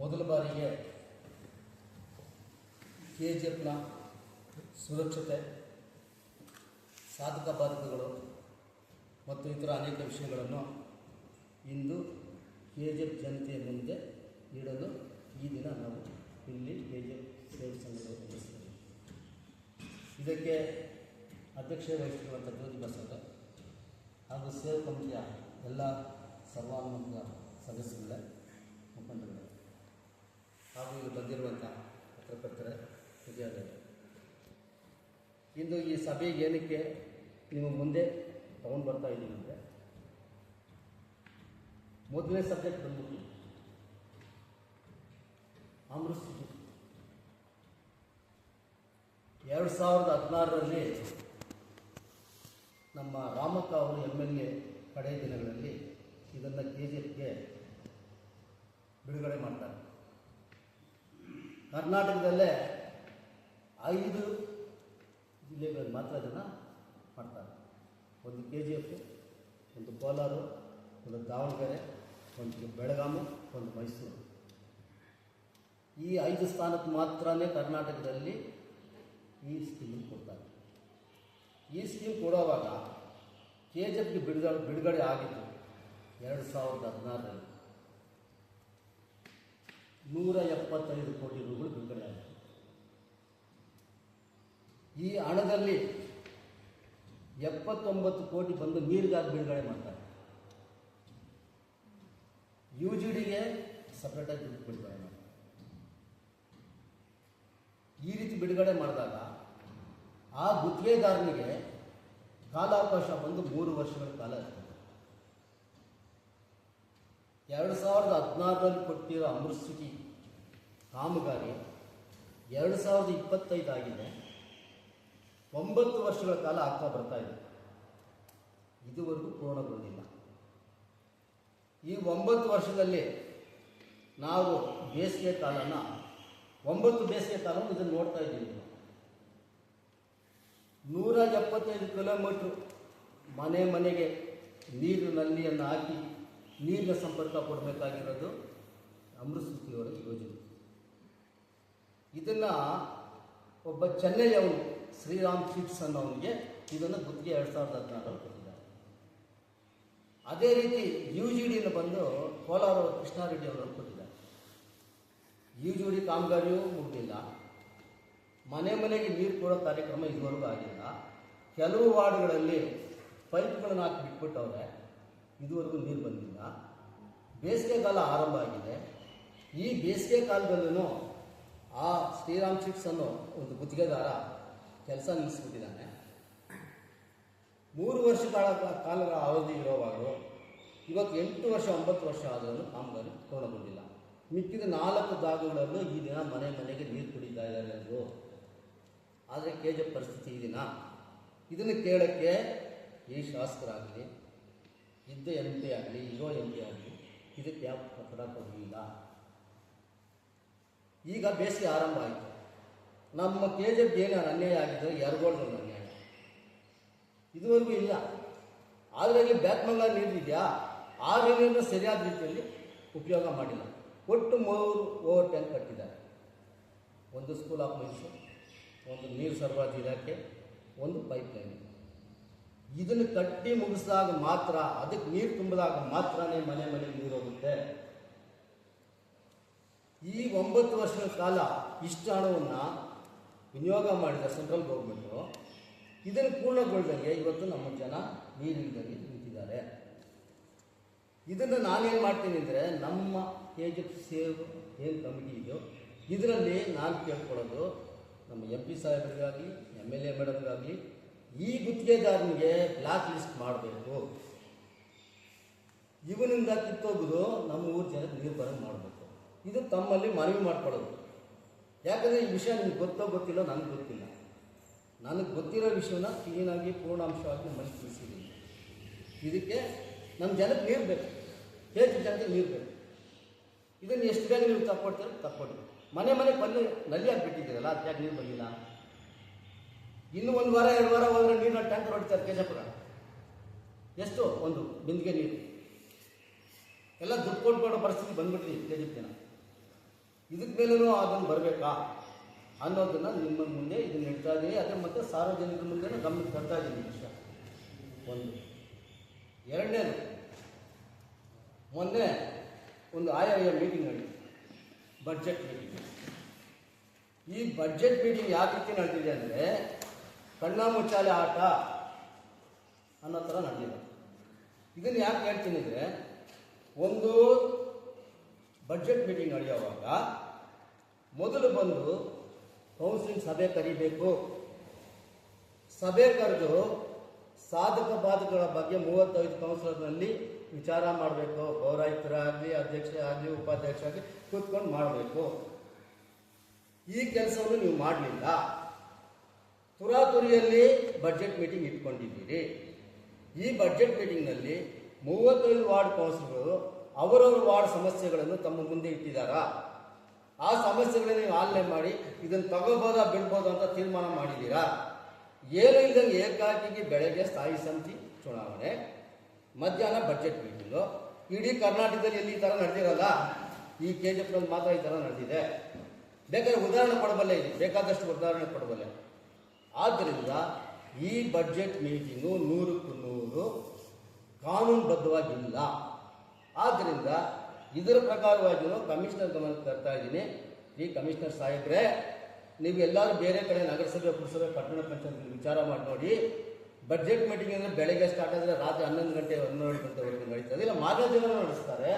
ಮೊದಲ ಬಾರಿಗೆ K G ಎಫ್ನ ಸುರಕ್ಷತೆ, ಸಾಧಕ ಬಾಧಕಗಳು ಮತ್ತು ಇತರ ಅನೇಕ ವಿಷಯಗಳನ್ನು ಇಂದು ಕೆ ಜಿ ಎಫ್ ಜನತೆಯ ಮುಂದೆ ಇಡಲು ಈ ದಿನ ನಾವು ಇಲ್ಲಿ ಕೆ ಜಿ ಎಫ್ ಸೇವೆ ಸಂಘದ ವಹಿಸಿದ್ದೇವೆ ಇದಕ್ಕೆ ಅಧ್ಯಕ್ಷ ವಹಿಸಿರುವಂಥ ಜ್ಯೋತಿ ಬಸವರ ಹಾಗೂ ಸೇವೆ ಕಮಿಟಿಯ ಎಲ್ಲ ಸರ್ವಾನುಮತ ಸದಸ್ಯಗಳ ಮುಖಂಡರುಗಳೇ. ಹಾಗೂ ಇಲ್ಲಿ ಬಂದಿರುವಂಥ ಪತ್ರಕರ್ತರ ಇಂದು ಈ ಸಭೆಗೆ ಏನಕ್ಕೆ ನಿಮ್ಮ ಮುಂದೆ ತಗೊಂಡು ಬರ್ತಾ ಇದ್ದೀನಿ ಅಂದರೆ, ಮೊದಲನೇ ಸಬ್ಜೆಕ್ಟ್ ಬಂದ್ಬಿಟ್ಟು ಅಮೃತ್ ಎರಡು ಸಾವಿರದ ಹದಿನಾರರಲ್ಲಿ ನಮ್ಮ ರಾಮಕ್ಕ ಅವರು ಎಂ ಎಲ್ ಎ ಕಡೆಯ ದಿನಗಳಲ್ಲಿ ಇದನ್ನು ಕೆ ಜಿ ಎಫ್ಗೆ ಬಿಡುಗಡೆ ಮಾಡ್ತಾರೆ. ಕರ್ನಾಟಕದಲ್ಲೇ ಐದು ಜಿಲ್ಲೆಗಳಲ್ಲಿ ಮಾತ್ರ ಅದನ್ನು ಮಾಡ್ತಾರೆ. ಒಂದು ಕೆ ಜಿ ಎಫ್ ಒಂದು ಕೋಲಾರು, ಒಂದು ದಾವಣಗೆರೆ, ಒಂದು ಬೆಳಗಾವಿ, ಒಂದು ಮೈಸೂರು. ಈ ಐದು ಸ್ಥಾನಕ್ಕೆ ಮಾತ್ರನೇ ಕರ್ನಾಟಕದಲ್ಲಿ ಈ ಸ್ಕೀಮ್ ಕೊಡ್ತಾರೆ. ಈ ಸ್ಕೀಮ್ ಕೊಡೋವಾಗ ಕೆ ಜಿ ಎಫ್ಗೆ ಬಿಡುಗಡೆ ಬಿಡುಗಡೆ ಆಗಿತ್ತು ಎರಡು ಸಾವಿರದ ಹದಿನಾರರಲ್ಲಿ. ನೂರ ಎಪ್ಪತ್ತೈದು ಕೋಟಿ ರೂಗಳು ಬಿಡುಗಡೆ ಆಯಿತು ಈ ಹಣದಲ್ಲಿ ಎಪ್ಪತ್ತೊಂಬತ್ತು ಕೋಟಿ ಬಂದು ನೀರಿಗಾಗಿ ಬಿಡುಗಡೆ ಮಾಡ್ತಾರೆ. ಯು ಜಿ ಡಿಗೆ ಸಪ್ರೇಟಾಗಿ ದುಡ್ಡು ಬಿಡುಗಡೆ ಮಾಡ್ತಾರೆ. ಈ ರೀತಿ ಬಿಡುಗಡೆ ಮಾಡಿದಾಗ ಆ ಗುತ್ತಿಗೆದಾರನಿಗೆ ಕಾಲಾವಕಾಶ ಬಂದು ಮೂರು ವರ್ಷಗಳ ಕಾಲ ಇರ್ತದೆ. ಎರಡು ಸಾವಿರದ ಹದಿನಾರರಲ್ಲಿ ಕೊಟ್ಟಿರೋ ಅಮೃತಸ್ಥಿತಿ ಕಾಮಗಾರಿ ಎರಡು ಸಾವಿರದ ಇಪ್ಪತ್ತೈದಾಗಿದೆ ಒಂಬತ್ತು ವರ್ಷಗಳ ಕಾಲ ಆಗ್ತಾ ಬರ್ತಾ ಇದೆ. ಇದುವರೆಗೂ ಪೂರ್ಣಗೊಂಡಿಲ್ಲ. ಈ ಒಂಬತ್ತು ವರ್ಷದಲ್ಲಿ ನಾವು ಬೇಸಿಗೆ ಕಾಲನ, ಒಂಬತ್ತು ಬೇಸಿಗೆ ಕಾಲ ಇದನ್ನು ನೋಡ್ತಾ ಇದ್ದೀವಿ ನೂರ ಎಪ್ಪತ್ತೈದು ಕಿಲೋಮೀಟ್ರ್ ಮನೆ ಮನೆಗೆ ನೀರು ನಲ್ಲಿಯನ್ನು ಹಾಕಿ ನೀರಿನ ಸಂಪರ್ಕ ಕೊಡಬೇಕಾಗಿರೋದು ಅಮೃತಸ್ಥಿತಿಯವರ ಯೋಜನೆ. ಇದನ್ನು ಒಬ್ಬ ಚೆನ್ನೈಯವನು ಶ್ರೀರಾಮ್ ಚಿಟ್ಸ್ ಅನ್ನೋವನಿಗೆ ಇದನ್ನು ಗುತ್ತಿಗೆ ಎರಡು ಸಾವಿರದ ಹದಿನಾರರಲ್ಲಿ ಕೊಟ್ಟಿದ್ದಾರೆ. ಅದೇ ರೀತಿ ಯು ಜಿ ಡಿನ ಬಂದು ಕೋಲಾರ ಕೃಷ್ಣಾರೆಡ್ಡಿ ಅವರನ್ನು ಕೊಟ್ಟಿದ್ದಾರೆ. ಯು ಜಿ ಡಿ ಕಾಮಗಾರಿಯೂ ಮುಗಿದಿಲ್ಲ. ಮನೆ ಮನೆಗೆ ನೀರು ಕೊಡೋ ಕಾರ್ಯಕ್ರಮ ಇದುವರೆಗೂ ಆಗಿಲ್ಲ. ಕೆಲವು ವಾರ್ಡ್ಗಳಲ್ಲಿ ಪೈಪ್ಗಳನ್ನು ಹಾಕಿ ಬಿಟ್ಬಿಟ್ಟವ್ರೆ. ಇದುವರೆಗೂ ನೀರು ಬಂದಿಲ್ಲ. ಬೇಸಿಗೆ ಕಾಲ ಆರಂಭ ಆಗಿದೆ. ಈ ಬೇಸಿಗೆ ಕಾಲದಲ್ಲೂ ಆ ಶ್ರೀರಾಮ್ ಚಿಟ್ಸ್ ಅನ್ನೋ ಒಂದು ಗುತ್ತಿಗೆದಾರ ಕೆಲಸ ನಿಲ್ಲಿಸ್ಬಿಟ್ಟಿದ್ದಾನೆ. ಮೂರು ವರ್ಷ ಕಾಲ ಕಾಲದ ಅವಧಿ ಇರೋವಾಗಲೂ ಇವತ್ತು ಎಂಟು ವರ್ಷ, ಒಂಬತ್ತು ವರ್ಷ ಆದರೂ ಕಾಮಗಾರಿ ಪೂರ್ಣಗೊಂಡಿಲ್ಲ ಮಿಕ್ಕಿದ ನಾಲ್ಕು ಜಾಗಗಳಲ್ಲೂ ಈ ದಿನ ಮನೆ ಮನೆಗೆ ನೀರು ಕುಡಿತಾ ಇದ್ದಾರೆ ಅವರು ಆದರೆ ಕೆ ಜಿ ಪರಿಸ್ಥಿತಿ ದಿನ. ಇದನ್ನು ಕೇಳೋಕ್ಕೆ ಈ ಶಾಸಕರಾಗಲಿ ಇದ್ದ ಆಗಲಿ, ಇರೋ ಎಂತೆ ಆಗಲಿ, ಇದಕ್ಕೆ ಯಾವ ಪದ ಕೊಡಲಿಲ್ಲ. ಈಗ ಬೇಸಿಗೆ ಆರಂಭ ಆಯಿತು. ನಮ್ಮ ಕೆ ಜಿ ಏನು ಅನ್ಯಾಯ ಆಗಿದ್ದರೆ ಎರಗೋಳ್ದು ಅನ್ಯಾಯ? ಇದುವರೆಗೂ ಇಲ್ಲ. ಆದರೆ ಇಲ್ಲಿ ಬ್ಯಾಕ್ಮಂಗ ನೀರಿದೆಯಾ ಆ ನೀರನ್ನು ಸರಿಯಾದ ರೀತಿಯಲ್ಲಿ ಉಪಯೋಗ ಮಾಡಿಲ್ಲ. ಒಟ್ಟು ಮೂರು ಓವರ್ ಟ್ಯಾಂಕ್ ಕಟ್ಟಿದ್ದಾರೆ. ಒಂದು ಸ್ಕೂಲ್ ಆಫ್ ಮೈಸೂರು ಒಂದು ನೀರು ಸರಬರಾಜು ಇಲಾಖೆ, ಒಂದು ಪೈಪ್ ಲೈನ್ ಇದನ್ನು ಕಟ್ಟಿ ಮುಗಿಸಿದಾಗ ಮಾತ್ರ, ಅದಕ್ಕೆ ನೀರು ತುಂಬಿದಾಗ ಮಾತ್ರನೇ ಮನೆ ಮನೆಗೆ ನೀರು ಹೋಗುತ್ತೆ ಈ ಒಂಬತ್ತು ವರ್ಷಗಳ ಕಾಲ ಇಷ್ಟು ಹಣವನ್ನು ವಿನಿಯೋಗ ಮಾಡಿದ ಸೆಂಟ್ರಲ್ ಗೌರ್ಮೆಂಟು, ಇದನ್ನು ಪೂರ್ಣಗೊಳ್ದಂಗೆ ಇವತ್ತು ನಮ್ಮ ಜನ ನೀರಿಲ್ಲದಲ್ಲಿ ನಿಂತಿದ್ದಾರೆ. ಇದನ್ನು ನಾನೇನು ಮಾಡ್ತೀನಿ ಅಂದರೆ ನಮ್ಮ ಕೆ ಜಿ ಸೇವ್ ಏನು ಕಮಿಟಿ ಇದೆಯೋ ಇದರಲ್ಲಿ ನಾನು ಕೇಳ್ಕೊಳ್ಳೋದು ನಮ್ಮ ಎಂ ಪಿ ಸಾಹೇಬರಿಗಾಗಲಿ ಎಂ ಎಲ್ ಎ ಮೇಡಮ್ಗಾಗಲಿ ಈ ಗುತ್ತಿಗೆದಾರನಿಗೆ ಬ್ಲಾಕ್ ಲಿಸ್ಟ್ ಮಾಡಬೇಕು. ಇವನಿಂದ ಕಿತ್ತೋಗೋದು ನಮ್ಮ ಊರ ಜನಕ್ಕೆ ನೀರು ಬರೋಂಗೆ ಮಾಡಬೇಕು. ಇದು ತಮ್ಮಲ್ಲಿ ಮನವಿ ಮಾಡ್ಕೊಳ್ಳೋದು. ಯಾಕಂದರೆ ಈ ವಿಷಯ ನಿಮ್ಗೆ ಗೊತ್ತೋ ಗೊತ್ತಿಲ್ಲ ನನಗೆ ಗೊತ್ತಿಲ್ಲ. ನನಗೆ ಗೊತ್ತಿರೋ ವಿಷಯನ ಕ್ಲೀನಾಗಿ ಪೂರ್ಣಾಂಶವಾಗಿ ಮನೆ ತಿಳಿಸಿದ್ದೀನಿ ಇದಕ್ಕೆ ನಮ್ಮ ಜನಕ್ಕೆ ನೀರು ಬೇಕು. ಹೆಚ್ಚು ಜನಕ್ಕೆ ನೀರು ಬೇಕು. ಇದನ್ನು ಎಷ್ಟು ಬೇಗ ನೀವು ತಕ್ಕೊಡ್ತೀರ ತಕ್ಕೊಡಿ ಮನೆ ಮನೆ ಬಂದು ನಲ್ಲಿ ಹಾಕ್ಬಿಟ್ಟಿದ್ದೀರಲ್ಲ ಅದಕ್ಕೆ ನೀರು ಬಂದಿಲ್ಲ? ಇನ್ನು ಒಂದು ವಾರ, ಎರಡು ವಾರ ಹೋದ್ರೆ ನೀರಿನ ಟ್ಯಾಂಕರ್ ಹೊಡಿತಾರೆ ಕೆಜಪುರ ಎಷ್ಟು? ಒಂದು, ಬಿಂದಿಗೆ ನೀರು. ಎಲ್ಲ ದುಡ್ಡು ಕೊಟ್ಕೊಡೋ ಪರಿಸ್ಥಿತಿ ಬಂದ್ಬಿಟ್ರಿ ಕೆ ಜಿ ಜನ. ಇದಕ್ಕೆ ಮೇಲೂ ಅದನ್ನು ಬರಬೇಕಾ? ಅನ್ನೋದನ್ನು ನಿಮ್ಮ ಮುಂದೆ ಇದನ್ನು ಇಡ್ತಾ ಇದ್ದೀನಿ ಅದೇ ಮತ್ತು ಸಾರ್ವಜನಿಕರ ಮುಂದೆ ಗಮನಕ್ಕೆ ತರ್ತಾ ಇದ್ದೀನಿ ವಿಷಯ ಒಂದು. ಎರಡನೇದು, ಮೊನ್ನೆ ಒಂದು ಆಯಾಯ ಮೀಟಿಂಗ್ ನಡೀತು. ಬಡ್ಜೆಟ್ ಮೀಟಿಂಗ್ ಈ ಬಡ್ಜೆಟ್ ಮೀಟಿಂಗ್ ಯಾವ ರೀತಿ ನಡೆದಿದೆ ಅಂದರೆ ಕಣ್ಣ ಮುಚ್ಚಾಲೆ ಆಟ ಅನ್ನೋ ಥರ ನಡೆದಿದೆ. ಇದನ್ನು ಯಾಕೆ ಹೇಳ್ತೀನಿ ಅಂದರೆ, ಒಂದು ಬಜೆಟ್ ಮೀಟಿಂಗ್ ನಡೆಯುವಾಗ ಮೊದಲು ಬಂದು ಕೌನ್ಸಿಲಿಂಗ್ ಸಭೆ ಕರಿಬೇಕು. ಸಭೆ ಕರೆದು ಸಾಧಕ ಬಾಧಕಗಳ ಬಗ್ಗೆ ಮೂವತ್ತೈದು ಕೌನ್ಸಿಲರ್ನಲ್ಲಿ ವಿಚಾರ ಮಾಡಬೇಕು. ಪೌರಾಯುಕ್ತರಾಗಲಿ ಅಧ್ಯಕ್ಷ ಆಗಲಿ ಉಪಾಧ್ಯಕ್ಷ ಆಗಲಿ ಕೂತ್ಕೊಂಡು ಮಾಡಬೇಕು. ಈ ಕೆಲಸವನ್ನು ನೀವು ಮಾಡಲಿಲ್ಲ. ತುರಾತುರಿಯಲ್ಲಿ ಬಜೆಟ್ ಮೀಟಿಂಗ್ ಇಟ್ಕೊಂಡಿದ್ದೀರಿ. ಈ ಬಜೆಟ್ ಮೀಟಿಂಗ್ನಲ್ಲಿ ಮೂವತ್ತೈದು ವಾರ್ಡ್ ಕೌನ್ಸಿಲರ್ಗಳು ಅವರವರ ವಾರ್ಡ್ ಸಮಸ್ಯೆಗಳನ್ನು ತಮ್ಮ ಮುಂದೆ ಇಟ್ಟಿದ್ದಾರಾ ಆ ಸಮಸ್ಯೆಗಳನ್ನು ನೀವು ಆಲನೆ ಮಾಡಿ ಇದನ್ನು ತಗೋಬೋದಾ ಬಿಡ್ಬೋದಾ ಅಂತ ತೀರ್ಮಾನ ಮಾಡಿದ್ದೀರಾ? ಏನು ಇದ್ದಂಗೆ ಏಕಾಕಿಗೆ ಬೆಳಗ್ಗೆ ಸ್ಥಾಯಿ ಸಮಿತಿ ಚುನಾವಣೆ, ಮಧ್ಯಾಹ್ನ ಬಜೆಟ್ ಮೀಟಿಂಗು ಇಡೀ ಕರ್ನಾಟಕದಲ್ಲಿ ಎಲ್ಲಿ ಈ ಥರ ನಡೆದಿರಲ್ಲ? ಈ ಕೆ ಜಿ ಮಾತ್ರ ಈ ಥರ ನಡೆದಿದೆ. ಬೇಕಾದ್ರೆ ಉದಾಹರಣೆ ಕೊಡಬಲ್ಲೆ ಇದೆ ಬೇಕಾದಷ್ಟು ಉದಾಹರಣೆ ಕೊಡಬಲ್ಲೆ. ಆದ್ದರಿಂದ ಈ ಬಜೆಟ್ ಮೀಟಿಂಗು ನೂರಕ್ಕೂ ನೂರು ಕಾನೂನುಬದ್ಧವಾಗಿಲ್ಲ. ಆದ್ದರಿಂದ ಇದರ ಪ್ರಕಾರವಾಗಿಯೂ ಕಮಿಷನರ್ ಗಮನಕ್ಕೆ ತರ್ತಾ ಇದ್ದೀನಿ. ಈ ಕಮಿಷನರ್ ಸಾಹೇಬ್ರೆ, ನೀವು ಎಲ್ಲರೂ ಬೇರೆ ಕಡೆ ನಗರಸಭೆ, ಪುರಸಭೆ, ಪಟ್ಟಣ ಪಂಚಾಯತ್ ವಿಚಾರ ಮಾಡಿ ನೋಡಿ. ಬಜೆಟ್ ಮೀಟಿಂಗ್ ಅಂದರೆ ಬೆಳಗ್ಗೆ ಸ್ಟಾರ್ಟ್ ಆದರೆ ರಾತ್ರಿ ಹನ್ನೊಂದು ಗಂಟೆ ಹನ್ನೆರಡು ಗಂಟೆವರೆಗೂ ನಡೀತದೆ. ಇಲ್ಲ ಮಾರ್ಗ ಜನ ನಡೆಸ್ತಾರೆ.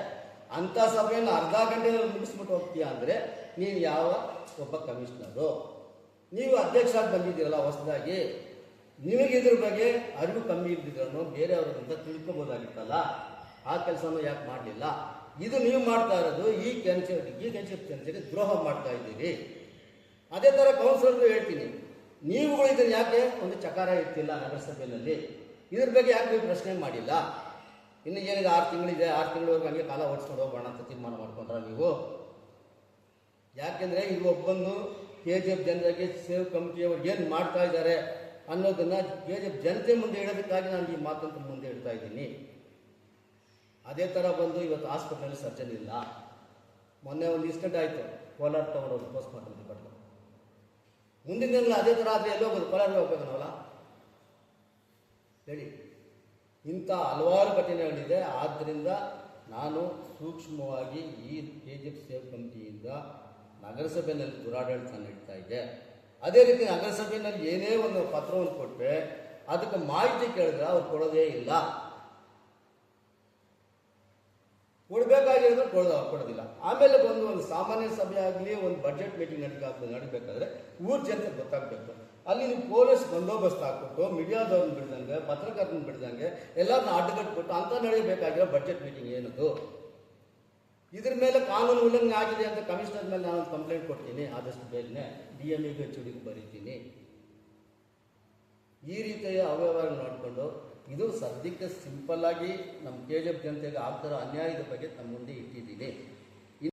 ಅಂಥ ಸಭೆಯನ್ನು ಅರ್ಧ ಗಂಟೆಯಲ್ಲಿ ಮುಗಿಸ್ಬಿಟ್ಟು ಹೋಗ್ತೀಯಾ ಅಂದರೆ, ನೀನು ಯಾವ ಒಬ್ಬ ಕಮಿಷನರು ನೀವು ಅಧ್ಯಕ್ಷ ಆಗಿ ಬಂದಿದ್ದೀರಲ್ಲ ಹೊಸದಾಗಿ, ನಿಮಗೆ ಇದ್ರ ಬಗ್ಗೆ ಅರಿವು ಕಮ್ಮಿ ಇದ್ದಿದ್ರನ್ನು ಬೇರೆಯವರಿಂದ ತಿಳ್ಕೊಬೋದಾಗಿತ್ತಲ್ಲ? ಆ ಕೆಲಸನೂ ಯಾಕೆ ಮಾಡಲಿಲ್ಲ? ಇದು ನೀವು ಮಾಡ್ತಾ ಇರೋದು ಈ ಕೆಲಸ ಈ ಕೆಲಸ ಕೆಲಸಕ್ಕೆ ದ್ರೋಹ ಮಾಡ್ತಾ ಇದ್ದೀರಿ. ಅದೇ ಥರ ಕೌನ್ಸಿಲರ್ಗೂ ಹೇಳ್ತೀನಿ. ನೀವುಗಳು ಇದನ್ನು ಯಾಕೆ ಒಂದು ಚಕಾರ ಇರ್ತಿಲ್ಲ ನಗರಸಭೆಯಲ್ಲಿ? ಇದ್ರ ಬಗ್ಗೆ ಯಾಕೆ ನೀವು ಪ್ರಶ್ನೆ ಮಾಡಿಲ್ಲ? ಇನ್ನು ಏನಿದೆ? ಆರು ತಿಂಗಳಿದೆ. ಆರು ತಿಂಗಳವರೆಗೆ ಹಂಗೆ ಕಾಲ ಓಡಿಸ್ಕೊಂಡು ಹೋಗೋಣ ಅಂತ ತೀರ್ಮಾನ ಮಾಡ್ಕೊಂಡ್ರ ನೀವು? ಯಾಕೆಂದರೆ ಇದು ಒಬ್ಬಂದು ಕೆ ಜಿ ಎಫ್ ಜನರಿಗೆ ಸೇವ್ ಕಮಿಟಿಯವರು ಏನು ಮಾಡ್ತಾ ಇದ್ದಾರೆ ಅನ್ನೋದನ್ನು ಕೆ ಜಿ ಎಫ್ ಜನತೆ ಮುಂದೆ ಇಡೋದಕ್ಕಾಗಿ ನಾನು ಈ ಮಾತನ್ನು ಮುಂದೆ ಇಡ್ತಾ ಇದ್ದೀನಿ. ಅದೇ ಥರ ಬಂದು ಇವತ್ತು ಆಸ್ಪತ್ರೆಯಲ್ಲಿ ಸರ್ಜನ್ ಇಲ್ಲ. ಮೊನ್ನೆ ಒಂದು ಇನ್ಸಿಡೆಂಟ್ ಆಯಿತು. ಕೋಲಾರ ತಗೊಂಡೋದು ಪೋಸ್ಟ್ ಮಾರ್ಟಮ್ ಡಿಪಾರ್ಟ್ಮೆಂಟ್ ಮುಂದಿನ ದಿನ ಅದೇ ಥರ ಆದರೆ ಎಲ್ಲಿ ಹೋಗೋದು? ಕೋಲಾರ ಹೋಗ್ಬೇಕು ನಾವಲ್ಲ? ಹೇಳಿ. ಇಂಥ ಹಲವಾರು ಘಟನೆಗಳಿದೆ. ಆದ್ದರಿಂದ ನಾನು ಸೂಕ್ಷ್ಮವಾಗಿ ಈ ಕೆ ಜಿ ಎಫ್ ಸೇವ್ ಕಮಿಟಿಯಿಂದ ನಗರಸಭೆಯಲ್ಲಿ ದುರಾಡಳಿತ ನೀಡ್ತಾ ಇದೆ. ಅದೇ ರೀತಿ ನಗರಸಭೆಯಲ್ಲಿ ಏನೇ ಒಂದು ಪತ್ರವನ್ನು ಕೊಟ್ಟರೆ ಅದಕ್ಕೆ ಮಾಹಿತಿ ಕೇಳಿದ್ರೆ ಅವ್ರು ಕೊಡೋದೇ ಇಲ್ಲ. ಕೊಡಬೇಕಾಗಿರೋದು ಕೊಡೋದು ಕೊಡೋದಿಲ್ಲ. ಆಮೇಲೆ ಬಂದು ಒಂದು ಸಾಮಾನ್ಯ ಸಭೆ ಆಗಲಿ, ಒಂದು ಬಜೆಟ್ ಮೀಟಿಂಗ್ ನಡೀಬೇಕು ನಡೀಬೇಕಾದ್ರೆ ಊರ ಜನತೆ ಗೊತ್ತಾಗಬೇಕು. ಅಲ್ಲಿ ನೀವು ಪೊಲೀಸ್ ಬಂದೋಬಸ್ತ್ ಹಾಕ್ಬಿಟ್ಟು, ಮೀಡಿಯಾದವ್ರನ್ನ ಬಿಡ್ದಂಗೆ ಪತ್ರಕರ್ತನ ಬಿಡ್ದಂಗೆ ಎಲ್ಲರನ್ನ ಅಡ್ಡಗಟ್ಬಿಟ್ಟು ಅಂತ ನಡೀಬೇಕಾಗಿರೋ ಬಜೆಟ್ ಮೀಟಿಂಗ್ ಏನದು? ಇದ್ರ ಮೇಲೆ ಕಾನೂನು ಉಲ್ಲಂಘನೆ ಆಗಿದೆ ಅಂತ ಕಮಿಷನರ್ ಮೇಲೆ ನಾನು ಕಂಪ್ಲೇಂಟ್ ಕೊಡ್ತೀನಿ, ಆದಷ್ಟು ಬೇಗನೆ ಡಿ ಎಂ ಇಗೆ ಚುಡಿಗೆ ಬರೀತೀನಿ. ಈ ರೀತಿಯ ಅವ್ಯವಹಾರ ನೋಡಿಕೊಂಡು ಇದು ಸದ್ಯಕ್ಕೆ ಆಗಿ ನಮ್ಮ ಕೆ ಜಿ ಎಫ್ ಜನತೆಗೆ ಆಗ್ತಿರೋ ಅನ್ಯಾಯದ ಬಗ್ಗೆ ತಮ್ಮ ಮುಂದೆ ಇಟ್ಟಿದ್ದೀನಿ.